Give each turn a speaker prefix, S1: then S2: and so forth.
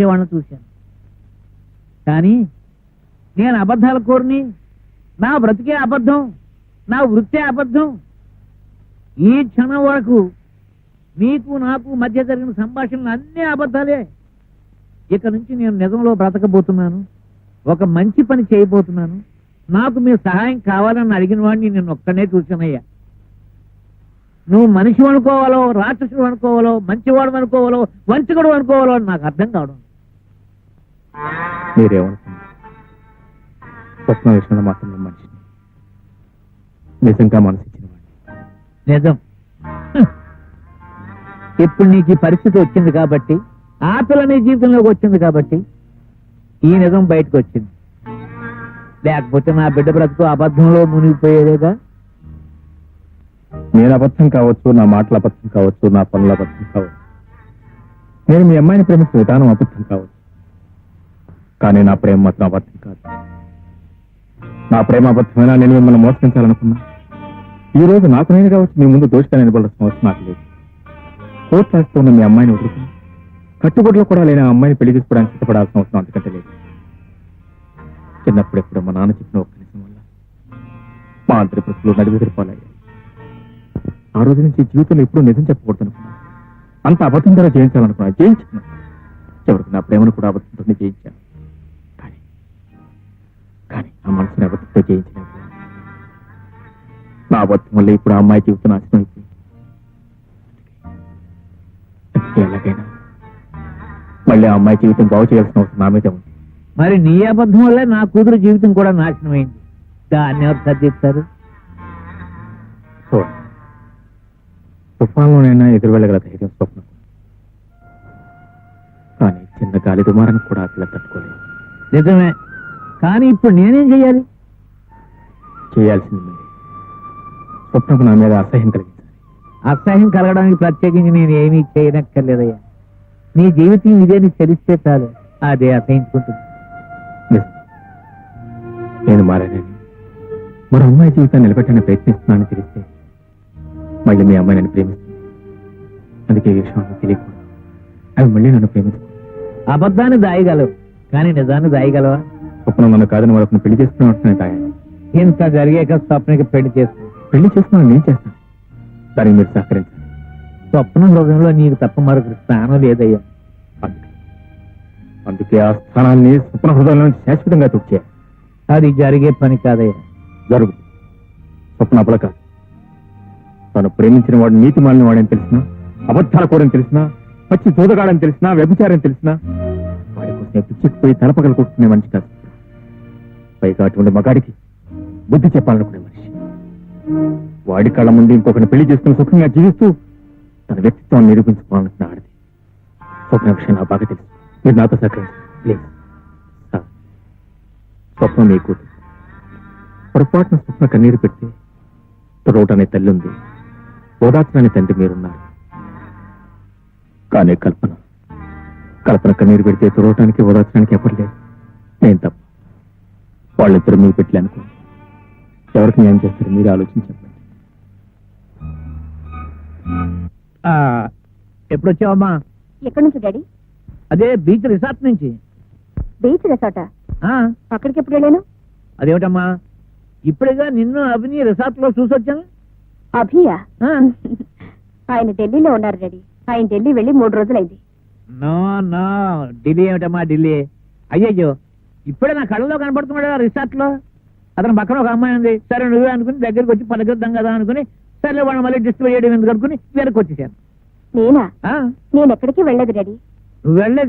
S1: వాళ్ళని చూశాను. కానీ నేను అబద్ధాల కోరిని నా బ్రతికే అబద్ధం నా వృత్తే అబద్ధం ఈ క్షణం వరకు మీకు నాకు మధ్య జరిగిన సంభాషణలు అన్నీ అబద్ధాలే. ఇక నుంచి నేను నిజంలో బ్రతకబోతున్నాను ఒక మంచి పని చేయబోతున్నాను నాకు మీ సహాయం కావాలని అడిగిన వాడిని నేను ఒక్కనే చూశానయ్యా. నువ్వు మనిషి అనుకోవాలో రాక్షసుడు అనుకోవాలో మంచివాడు అనుకోవాలో వంచకుడు అనుకోవాలో అని నాకు అర్థం కావడం
S2: మీరేమనుకున్నారు? స్వప్న విషయంలో మాత్రం నేను మనిషిని నిజంగా మనసు ఇచ్చిన వాడిని
S1: నిజం. ఇప్పుడు నీకు ఈ పరిస్థితి వచ్చింది కాబట్టి ఆ పిల్ల నీ జీవితంలోకి వచ్చింది కాబట్టి ఈ నిజం బయటకు వచ్చింది. లేకపోతే నా బిడ్డ బ్రతుకు అబద్ధంలో మునిగిపోయేదేగా?
S2: నేను అబద్ధం కావచ్చు నా మాటల అబద్ధం కావచ్చు నా పనుల అబద్ధం కావచ్చు. నేను మీ అమ్మాయిని ప్రేమించిన విధానం అబద్ధం కావచ్చు. కానీ నా ప్రేమ మాత్రం అబద్ధం కాదు. నా ప్రేమ అబద్ధమైనా నేను మిమ్మల్ని మోసగించాలనుకున్నా. ఈ రోజు నాకు నేను కావచ్చు మీ ముందు దోషిగా నిలబడాల్సిన అవసరం నాకు లేదు. కోర్టు రాస్తున్న మీ అమ్మాయిని వదులుకుని కట్టుబడిలో కూడా లేని ఆ అమ్మాయిని పెళ్ళి చేసుకోవడానికి సిద్ధపడాల్సిన అవసరం అంతకంటే లేదు. చిన్నప్పుడు ఎప్పుడు మా నాన్న చెప్పిన ఒక్క నిజం వల్ల మా అంతరి ప్రశ్నలు నడివెదిరిపోలయ్యాయి ఆ రోజు నుంచి జీవితంలో ఎప్పుడూ నిజం చెప్పకూడదనుకున్నా అంత అబద్ధం ద్వారా జయించాలనుకున్నా జయించాను చివరికి నా ప్రేమను కూడా అబద్ధంతోనే జయించాను. కానీ నా మనసుని అబద్ధంతో జయించలేకపోయాను నా అబద్ధం వల్ల ఇప్పుడు ఆ అమ్మాయి జీవితం నాశనం అయిపోయింది. ఎలాగైనా మళ్ళీ ఆ అమ్మాయి జీవితం బాగు చేయాల్సిన అవసరం నా మీదే ఉంది.
S1: మరి నీ అబద్ధం వల్లే నా కూతురు జీవితం కూడా నాశనం అయింది దాన్ని ఎవరు సర్దిస్తారు
S2: చూడండి. తుఫాన్లోనైనా ఎదురు వెళ్ళగల ధైర్యం స్వప్నం. కానీ చిన్న గాలి దుమారానికి కూడా అట్లా తట్టుకోలేదు.
S1: నిజమే. కానీ ఇప్పుడు నేనేం చెయ్యాలి?
S2: చేయాల్సింది స్వప్నకు నా మీద అసహ్యం కలిగించాలి.
S1: అసహ్యం కలగడానికి ప్రత్యేకించి నేను ఏమీ చేయనక్కర్లేదయ్యా. నీ జీవితం ఇదే నీకు తెలిస్తే చాలు. అదే అసహించుకుంటుంది.
S2: నేను మారానని మరో అమ్మాయి జీవితాన్ని నిలబెట్టని ప్రయత్నిస్తున్నానని తెలిస్తే మళ్ళీ మీ అమ్మాయి నన్ను ప్రేమిస్తుంది. అందుకే విషయం ఆమెకు తెలియకూడదు. అవి మళ్ళీ నన్ను ప్రేమిస్తుంది
S1: అబద్ధాన్ని దాయగలవు. కానీ నిజాన్ని దాయగలవా?
S2: స్వప్నం నన్ను కాదని మరొకరిని పెళ్ళి తాగాలి
S1: ఇంత జరిగాక స్వప్నకి పెళ్ళి చేస్తుంది
S2: పెళ్ళి చేసుకున్నాను నేను చేస్తాను. దానికి మీరు సహకరించాలి
S1: స్వప్న హృదయంలో నీకు తప్ప మరొక స్థానం లేదయ్యా.
S2: అందుకే ఆ స్థానాన్ని స్వప్న హృదయంలో శాశ్వతంగా తుడిచేయాలి
S1: అది జరిగే పని కాదయ్యా.
S2: జరుగు. స్వప్న అబల కాదు. తను ప్రేమించిన వాడు నీతి మాలిన వాడని తెలిసినా అబద్ధాల కోరని తెలిసినా పచ్చి దూదగాడని తెలిసినా వ్యభిచారని తెలిసినా వాడి కోసం పిచ్చిపోయి తలపగలు కొట్టుకునే మనిషి కాదు. పైగా అటువంటి మగాడికి బుద్ధి చెప్పాలనుకునే మనిషి. వాడి కళ్ళ ముందు ఇంకొకరిని పెళ్ళి చేసుకుని సుఖంగా జీవిస్తూ తన వ్యక్తిత్వాన్ని నిరూపించుకోవాలనుకున్న ఆడది. స్వప్న విషయం నాకు బాగా తెలుసు. మీరు నాతో సహకరించండి. ప్లీజ్. స్వప్నం మీ కూతురు. పొరపాటున స్వప్న కన్నీరు పెడితే తుడవట అనే తల్లి ఉంది. ఓదార్చని తండ్రి మీరున్నారు. కానీ కల్పన. కల్పన కన్నీరు పెడితే తొడవటానికి ఓదార్చడానికి ఎవరు లేరు. నేను తప్ప వాళ్ళిద్దరు మీకు పెట్టి అనుకో. ఎవరికి న్యాయం చేస్తారు మీరు ఆలోచించి చెప్పండి
S1: ఆ, ఎప్పుడు వచ్చావమ్మా
S3: ఎక్కడి నుంచి డాడీ?
S1: అదే బీచ్ రిసార్ట్ నుంచి.
S3: బీచ్ రిసార్టా?
S1: ఆ,
S3: అక్కడికి ఎప్పుడు వెళ్ళాను?
S1: అదేమిటమ్మా? ఇప్పుడేగా నిన్ను అవిని రిసార్ట్లో చూసొచ్చాను.
S3: అభియా?
S1: ఆ,
S3: ఆయన ఢిల్లీలో ఉన్నారు డాడీ. ఆయన ఢిల్లీ వెళ్ళి మూడు రోజులైంది.
S1: No no. ఢిల్లీ ఏమిటమ్మా ఢిల్లీ? అయ్యయ్యో. ఇప్పుడే నా కళ్ళలో కనపడుతున్నాడు రిసార్ట్లో అతను పక్కన ఒక అమ్మాయి ఉంది. సరే నువ్వే అనుకుని దగ్గరికి వచ్చి పలకరిద్దాం కదా అనుకుని సరే వాళ్ళని మళ్ళీ డిస్టర్బ్ చేయడం ఎందుకు అనుకుని వెనక్కి వచ్చేసాను.
S3: నేనా? ఎక్కడికి వెళ్ళలేదు డాడీ.
S1: నువ్వు వెళ్ళే